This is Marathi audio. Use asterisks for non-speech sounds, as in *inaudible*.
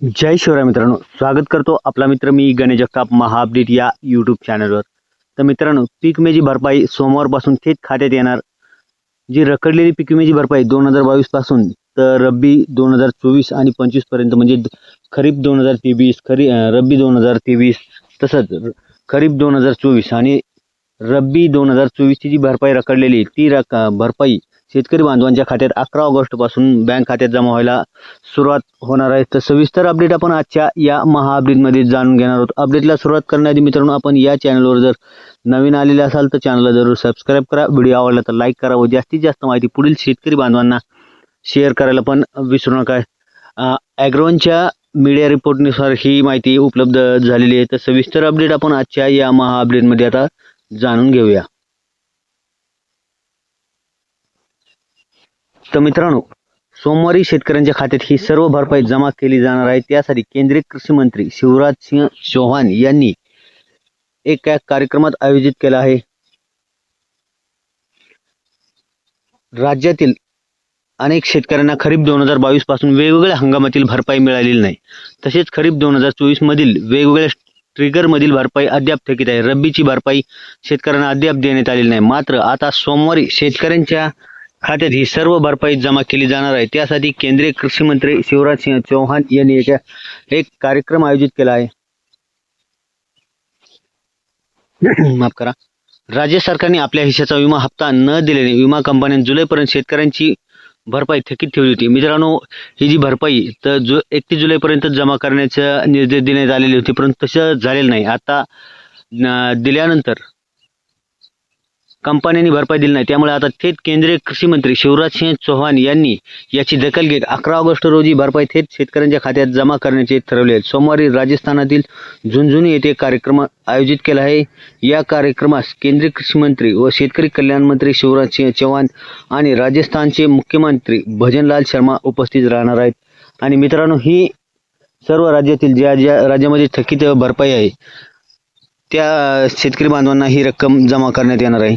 जय शिवराय मित्रांनो स्वागत करतो आपला मित्र मी गणेश जगताप महाअपडेट या यूट्यूब चॅनलवर तर मित्रांनो पीक विम्याची भरपाई सोमवारपासून थेट खात्यात येणार. जी रखडलेली पीक विम्याची भरपाई दोन हजार बावीसपासून तर रब्बी दोन हजार चोवीस आणि पंचवीसपर्यंत म्हणजे खरीप दोन हजार तेवीस खरी रब्बी दोन हजार तेवीस तसंच खरीप दोन हजार चोवीस आणि रब्बी दोन हजार चोवीसची जी भरपाई रखडलेली ती रक भरपाई शेतकरी बांधवांच्या खात्यात अकरा ऑगस्टपासून बँक खात्यात जमा व्हायला सुरुवात होणार आहे. तर सविस्तर अपडेट आपण आजच्या या महा अपडेटमध्ये जाणून घेणार आहोत. अपडेटला सुरुवात करण्याआधी मित्रांनो आपण या चॅनलवर जर नवीन आलेले असाल तर चॅनलला जरूर सबस्क्राईब करा. व्हिडिओ आवडला तर लाईक करा व जास्तीत जास्त माहिती पुढील शेतकरी बांधवांना शेअर करायला पण विसरू नका. ॲग्रोनच्या मीडिया रिपोर्टनुसार ही माहिती उपलब्ध झालेली आहे. तर सविस्तर अपडेट आपण आजच्या या महा अपडेटमध्ये आता जाणून घेऊया. तर मित्रांनो सोमवारी शेतकऱ्यांच्या खात्यात ही सर्व भरपाई जमा केली जाणार आहे. त्यासाठी केंद्रीय कृषी मंत्री शिवराज सिंह चौहान यांनी एक कार्यक्रमात आयोजित केला आहे. राज्यातील अनेक शेतकऱ्यांना खरीप दोन हजार बावीसपासून वेगवेगळ्या हंगामातील भरपाई मिळालेली नाही. तसेच खरीप दोन हजार चोवीस मधील वेगवेगळ्या ट्रिगर मधील भरपाई अद्याप थकीत आहे. रब्बीची भरपाई शेतकऱ्यांना अद्याप देण्यात आलेली नाही. मात्र आता सोमवारी शेतकऱ्यांच्या खात्यात ही सर्व भरपाई जमा केली जाणार आहे. त्यासाठी केंद्रीय कृषी मंत्री शिवराज सिंह चौहान यांनी एक एक कार्यक्रम आयोजित केला आहे. *clears throat* माफ करा. राज्य सरकारने आपल्या हिश्याचा विमा हप्ता न दिल्याने विमा कंपन्यांनी जुलैपर्यंत शेतकऱ्यांची भरपाई थकीत ठेवली होती. मित्रांनो ही जी भरपाई तर जु एकतीस जुलैपर्यंत जमा करण्याचा निर्देश देण्यात आलेले होते परंतु तसं झालेलं नाही. आता दिल्यानंतर कंपन्यांनी भरपाई दिली नाही. त्यामुळे आता थेट केंद्रीय कृषी मंत्री शिवराजसिंह चौहान यांनी याची दखल घेत अकरा ऑगस्ट रोजी भरपाई थेट शेतकऱ्यांच्या खात्यात जमा करण्याचे ठरवले आहे सोमवारी राजस्थानातील झुंझुनू येथे कार्यक्रम आयोजित केला आहे. या कार्यक्रमास केंद्रीय कृषी मंत्री व शेतकरी कल्याण मंत्री शिवराजसिंह चौहान आणि राजस्थानचे मुख्यमंत्री भजनलाल शर्मा उपस्थित राहणार आहेत. आणि मित्रांनो ही सर्व राज्यातील ज्या ज्या राज्यामध्ये थकीत भरपाई आहे त्या शेतकरी बांधवांना ही रक्कम जमा करण्यात येणार आहे.